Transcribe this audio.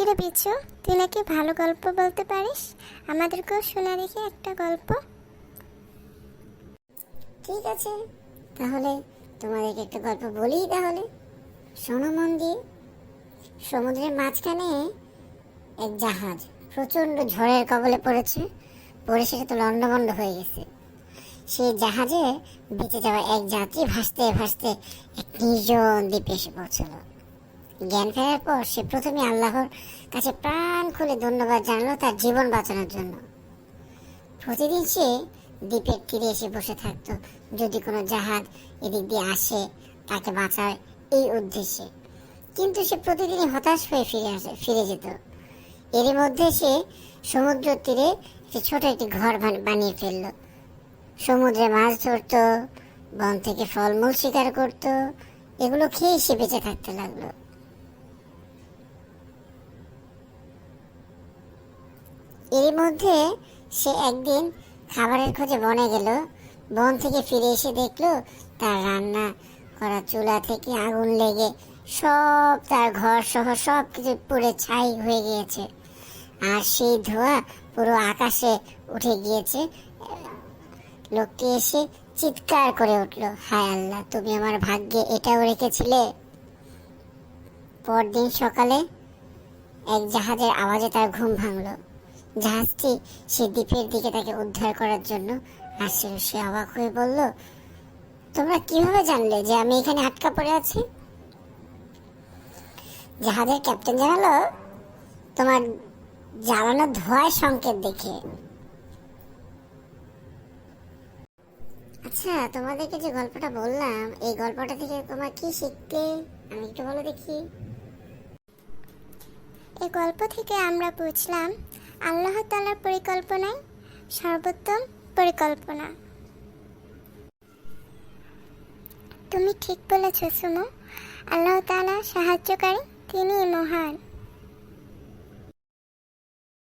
কিরে বিচ্ছু তুই নাকি ভালো গল্প বলতে পারিস? আমাদেরকেও শোনা দেখি একটা গল্প। ঠিক আছে, তাহলে তোমাদেরকে একটা গল্প বলি তাহলে। শোনো মন দিয়ে সমুদ্রের মাঝখানে এক জাহাজ প্রচণ্ড ঝড়ের কবলে পড়েছে, পড়ে সেটা তো লন্ডভন্ড হয়ে গেছে। সেই জাহাজে বেঁচে যাওয়া এক যাত্রী ভাসতে ভাসতে এক নির্জন দ্বীপে এসে পৌঁছলো। জ্ঞান ফেরার পর সে প্রথমে আল্লাহর কাছে প্রাণ খুলে ধন্যবাদ জানালো তার জীবন বাঁচানোর জন্য। প্রতিদিন সে দ্বীপের তীরে এসে বসে থাকতো। যদি কোনো জাহাজ এদিক দিয়ে আসে, তাকে বাঁচার এই উদ্দেশ্যে। কিন্তু সে প্রতিদিনই হতাশ হয়ে ফিরে আসে, ফিরে যেত। এর মধ্যে সে সমুদ্র তীরে একটি ছোট একটি ঘর বানিয়ে ফেলল। সমুদ্রে মাছ ধরতো, বন থেকে ফলমূল শিকার করত, এগুলো খেয়ে সে বেঁচে থাকতে লাগল। এরই মধ্যে সে একদিন খাবারের খোঁজে বনে গেল। বন থেকে ফিরে এসে দেখল তার রান্না করা চুলা থেকে আগুন লেগে সব তার ঘর সহ সব কিছু পুড়ে ছাই হয়ে গিয়েছে। আর সেই ধোঁয়া পুরো আকাশে উঠে গিয়েছে। লোকটি এসে চিৎকার করে উঠল, হায় আল্লাহ, তুমি আমার ভাগ্যে এটাও রেখেছিলে? পরদিন সকালে এক জাহাজের আওয়াজে তার ঘুম ভাঙলো। জাহাজটি সে দ্বীপের দিকে তাকে উদ্ধার করার জন্য। আসছিল সে অবাক হয়ে বলল, তোমরা কীভাবে জানলে যে আমি এখানে আটকা পড়ে আছি? জাহাজের ক্যাপ্টেন জানালো, তোমার জ্বালানো ধোঁয়ার সংকেত দেখে। আচ্ছা তোমাদেরকে যে গল্পটা বললাম, এই গল্পটা থেকে তোমার কি শিখলে আমি একটু বলো দেখি। এই গল্প থেকে আমরা বুঝলাম আল্লাহ তালার পরিকল্পনাই সর্বোত্তম পরিকল্পনা। তুমি ঠিক বলেছ সুমো। আল্লাহ তালা সাহায্যকারী তিনি মহান।